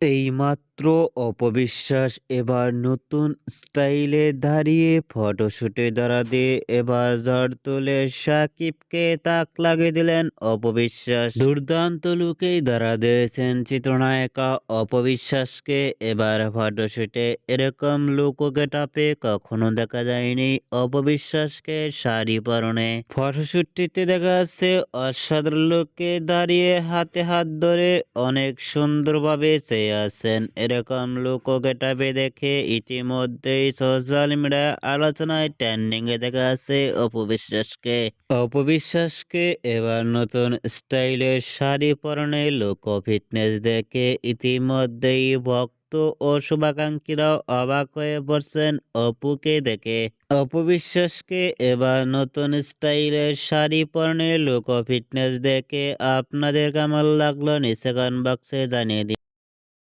এইমাত্র অপবিশ্বাস এবার নতুন স্টাইলে দাঁড়িয়ে ফটোশুটে দাঁড়াতে এবার ঝড় তুলে সাকিবকে তাক লাগিয়ে দিলেন অপবিশ্বাস। দুর্দান্ত লুকেই দাঁড়া দিয়েছেন চিত্রনায়িকা অপবিশ্বাসকে। এবার ফটোশুটে এরকম লুক গেটাপে কখনো দেখা যায়নি অপবিশ্বাসকে শাড়ি পরনে। ফটোশুটটিতে দেখা যাচ্ছে অসাধারণ লোককে দাঁড়িয়ে হাতে হাত ধরে অনেক সুন্দরভাবে আছেন। এরকম লোক গেটাপে দেখে ইতিমধ্যেই সোশ্যাল মিডিয়া আলোচনায় ট্রেন্ডিং এ দেখা আছে অপবিশ্বাসকে অপবিশ্বাসকে এবার নতুন স্টাইলের শাড়ি পরনে লোক ফিটনেস দেখে ইতিমধ্যেই ভক্ত ও শুভাকাঙ্ক্ষীরাও অবাক হয়ে পড়ছেন অপুকে দেখে। অপবিশ্বাসকে এবার নতুন স্টাইলের শাড়ি পরনে লোক ফিটনেস দেখে আপনাদের কেমন লাগল নিচে বক্সে জানিয়ে দিন।